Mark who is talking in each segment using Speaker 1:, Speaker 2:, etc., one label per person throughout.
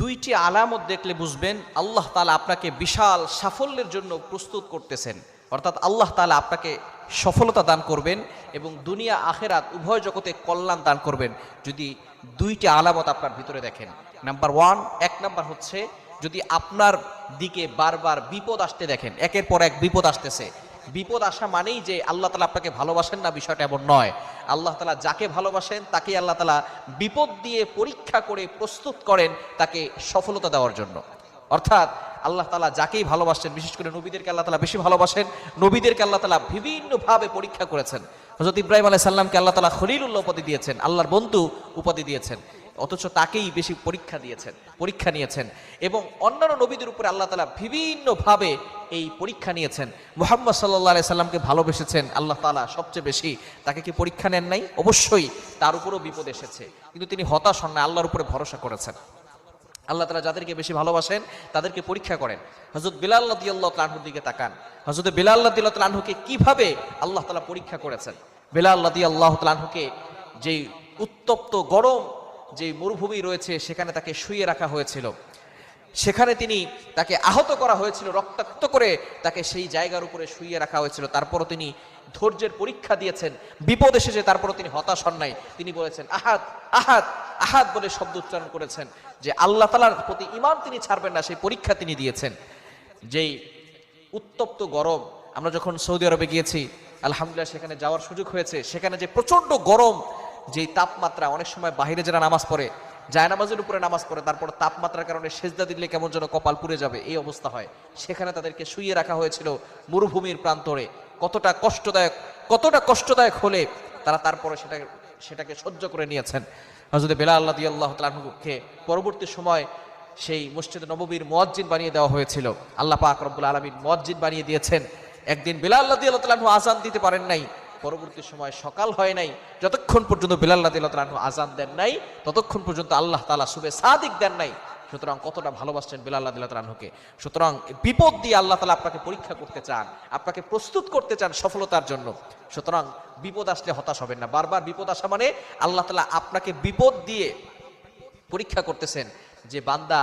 Speaker 1: দুইটি আলামত দেখলে বুঝবেন আল্লাহ তালা আপনাকে বিশাল সাফল্যের জন্য প্রস্তুত করতেছেন। অর্থাৎ আল্লাহ তালা আপনাকে সফলতা দান করবেন এবং দুনিয়া, আখেরাত, উভয় জগতে কল্যাণ দান করবেন। যদি দুইটি আলামত আপনার ভিতরে দেখেন। নাম্বার ওয়ান, এক নাম্বার হচ্ছে যদি আপনার দিকে বারবার বিপদ আসতে দেখেন, একের পর এক বিপদ আসতেছে বিপদ আসা মানেই যে আল্লাহ তালা আপনাকে ভালোবাসেন না, বিষয়টা এমন নয়। আল্লাহ তালা যাকে ভালোবাসেন তাকে আল্লাহ তালা বিপদ দিয়ে পরীক্ষা করে প্রস্তুত করেন তাকে সফলতা দেওয়ার জন্য। অর্থাৎ আল্লাহ তালা যাকেই ভালোবাসেন, বিশেষ করে নবীদেরকে আল্লাহ তালা বেশি ভালোবাসেন, নবীদেরকে আল্লাহ তালা বিভিন্নভাবে পরীক্ষা করেছেন। হজরত ইব্রাহিম আলাহ সাল্লামকে আল্লাহ তালা খলিলুল্লাহ উপাধি দিয়েছেন, আল্লাহর বন্ধু উপাধি দিয়েছেন। অথচ তাকেই বেশি পরীক্ষা দিয়েছেন, পরীক্ষা নিয়েছেন। এবং অন্যান্য নবীদের উপরে আল্লাহ তালা বিভিন্নভাবে এই পরীক্ষা নিয়েছেন। মোহাম্মদ সাল্লাহ সাল্লামকে ভালোবেসেছেন, আল্লাহ তালা সবচেয়ে বেশি। তাকে কি পরীক্ষা নেন নাই? অবশ্যই তার উপরেও বিপদ এসেছে। কিন্তু তিনি হতাশ হন না, আল্লাহর উপরে ভরসা করেছেন। আল্লাহ তালা যাদেরকে বেশি ভালোবাসেন, তাদেরকে পরীক্ষা করেন। হজরত বিলাল আল্লাহ তালাহুর দিকে তাকান। হজরত বিলাল আল্লাহ তালাহুকে কীভাবে আল্লাহ তালা পরীক্ষা করেছেন? বিলাল আল্লাহ তালাহুকে যেই উত্তপ্ত, গরম যে মরুভূমি রয়েছে, সেখানে তাকে শুয়ে রাখা হয়েছিল। সেখানে তিনি তাকে আহত করা হয়েছিল, রক্তাক্ত করে তাকে সেই জায়গার উপরে শুয়ে রাখা হয়েছিল। তারপরও তিনি ধৈর্যের পরীক্ষা দিয়েছেন, বিপদ এসেছে, তারপরও তিনি হতাশ হন নাই। তিনি বলেছেন আহাত আহাত আহাত বলে শব্দ উচ্চারণ করেছেন, যে আল্লাহ তালার প্রতি ইমান তিনি ছাড়বেন না, সেই পরীক্ষা তিনি দিয়েছেন। যেই উত্তপ্ত গরম, আমরা যখন সৌদি আরবে গিয়েছি, আলহামদুলিল্লাহ সেখানে যাওয়ার সুযোগ হয়েছে। সেখানে যে প্রচণ্ড গরম যেই তাপমাত্রা, অনেক সময় বাহিরে যারা নামাজ পড়ে যায় নামাজের উপরে নামাজ পড়ে, তারপর তাপমাত্রার কারণে সেজদা দিলে কেমন যেন কপাল পুড়ে যাবে, এই অবস্থা হয়। সেখানে তাদেরকে শুয়ে রাখা হয়েছিল মরুভূমির প্রান্তরে। কতটা কষ্টদায়ক কতটা কষ্টদায়ক হলে তারা তারপরে সেটাকে সেটাকে সহ্য করে নিয়েছেন। হজরত বেলা আল্লাহ আল্লাহ তালুকে পরবর্তী সময় সেই মসজিদ নববীর মোয়াজ্জিন বানিয়ে দেওয়া হয়েছিল। আল্লাহ পাক রব্বুল আলমিন মোয়াজ্জিন বানিয়ে দিয়েছেন। একদিন বেলা আল্লাহ আল্লাহ তালু আজান দিতে পারেন নাই। পরবর্তী সময় সকাল হয় নাই, যতক্ষণ পর্যন্ত বিলাল রাদিয়াল্লাহু আজান দেন নাই, ততক্ষণ পর্যন্ত আল্লাহ তালা সুবে সাদিক দেন নাই। সুতরাং কতটা ভালোবাসছেন বিলাল রাদিয়াল্লাহু সুতরাং বিপদ দিয়ে আল্লাহ তালা আপনাকে পরীক্ষা করতে চান, আপনাকে প্রস্তুত করতে চান সফলতার জন্য। সুতরাং বিপদ আসলে হতাশ হবেন না। বারবার বিপদ আসা মানে আল্লাহ তালা আপনাকে বিপদ দিয়ে পরীক্ষা করতেছেন যে বান্দা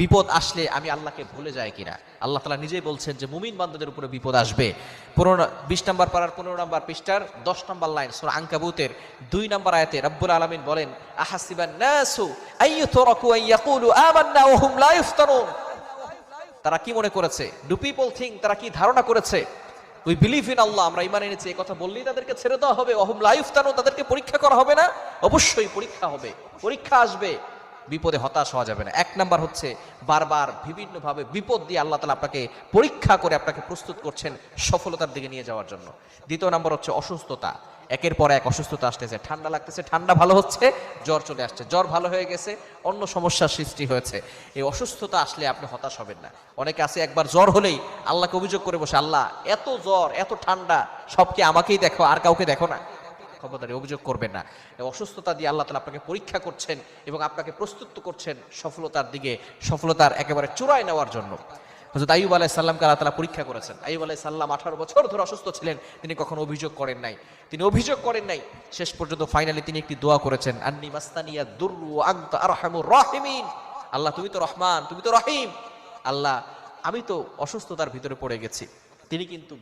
Speaker 1: বিপদ আসলে আমি আল্লাহকে ভুলে যাই কিনা? আল্লাহ তালা নিজেই বলছেন যে মুমিন বান্দাদের উপরে বিপদ আসবে। পনেরো বিশ নম্বর পাড়ার পনেরো নম্বর পৃষ্ঠার দশ নম্বর লাইন, সোরা আঙ্কাবুতের দুই নম্বর আয়াতে রব্বুল আলমিন বলেন তারা কি মনে করেছে? ডু পিপল থিঙ্ক তারা কি ধারণা করেছে? উই বিলিভ ইন আল্লাহ, আমরা ইমান এনেছি, এই কথা বললেই তাদেরকে ছেড়ে দেওয়া হবে। অহম লাইফ তানো তাদেরকে পরীক্ষা করা হবে না? অবশ্যই পরীক্ষা হবে। পরীক্ষা আসবে। বিপদে হতাশ হওয়া যাবে না। এক নাম্বার হচ্ছে বারবার বিভিন্নভাবে বিপদ দিয়ে আল্লাহ তালা আপনাকে পরীক্ষা করে আপনাকে প্রস্তুত করছেন সফলতার দিকে নিয়ে যাওয়ার জন্য। দ্বিতীয় নাম্বার হচ্ছে অসুস্থতা। একের পর এক অসুস্থতা আসতেছে, ঠান্ডা লাগতেছে, ঠান্ডা ভালো হচ্ছে, জ্বর চলে আসছে। জ্বর ভালো হয়ে গেছে, অন্য সমস্যার সৃষ্টি হয়েছে। এই অসুস্থতা আসলে আপনি হতাশ হবেন না। অনেকে আছে একবার জ্বর হলেই আল্লাহকে অভিযোগ করে বসে, আল্লাহ, এত জ্বর, এত ঠান্ডা সবকে আমাকেই দেখো, আর কাউকে দেখো না? খবরদারি অভিযোগ করবেন না। অসুস্থতা দিয়ে আল্লাহ তালা আপনাকে পরীক্ষা করছেন এবং আপনাকে প্রস্তুত করছেন সফলতার দিকে, সফলতার একেবারে চূড়ায় নেওয়ার জন্য। হজরত আইব আলাহ সাল্লামকে আল্লাহ তালা পরীক্ষা করেছেন। আইব আলাহ সাল্লাম আঠারো বছর ধরে অসুস্থ ছিলেন, তিনি কখনো অভিযোগ করেন নাই। তিনি অভিযোগ করেন নাই, শেষ পর্যন্ত ফাইনালি তিনি একটি দোয়া করেছেন, আন্নি মাস্তানিয়া দুর্রু আংতা আরহামুর রাহিমিন। আল্লাহ তুমি তো রহমান, তুমি তো রহিম। আল্লাহ, আমি তো অসুস্থতার ভিতরে পড়ে গেছি। তিনি কিন্তু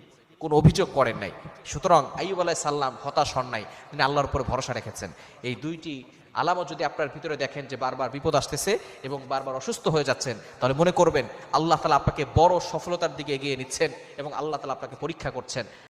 Speaker 1: কোনো অভিযোগ করেন নাই। সুতরাং আইব আলাহ সাল্লাম হতাশ হন নাই, তিনি আল্লাহর উপরে ভরসা রেখেছেন। এই দুইটি আলামত যদি আপনার ভিতরে দেখেন যে বারবার বিপদ আসতেছে এবং বারবার অসুস্থ হয়ে যাচ্ছেন, তাহলে মনে করবেন আল্লাহ তালা আপনাকে বড় সফলতার দিকে এগিয়ে নিচ্ছেন এবং আল্লাহ তালা আপনাকে পরীক্ষা করছেন।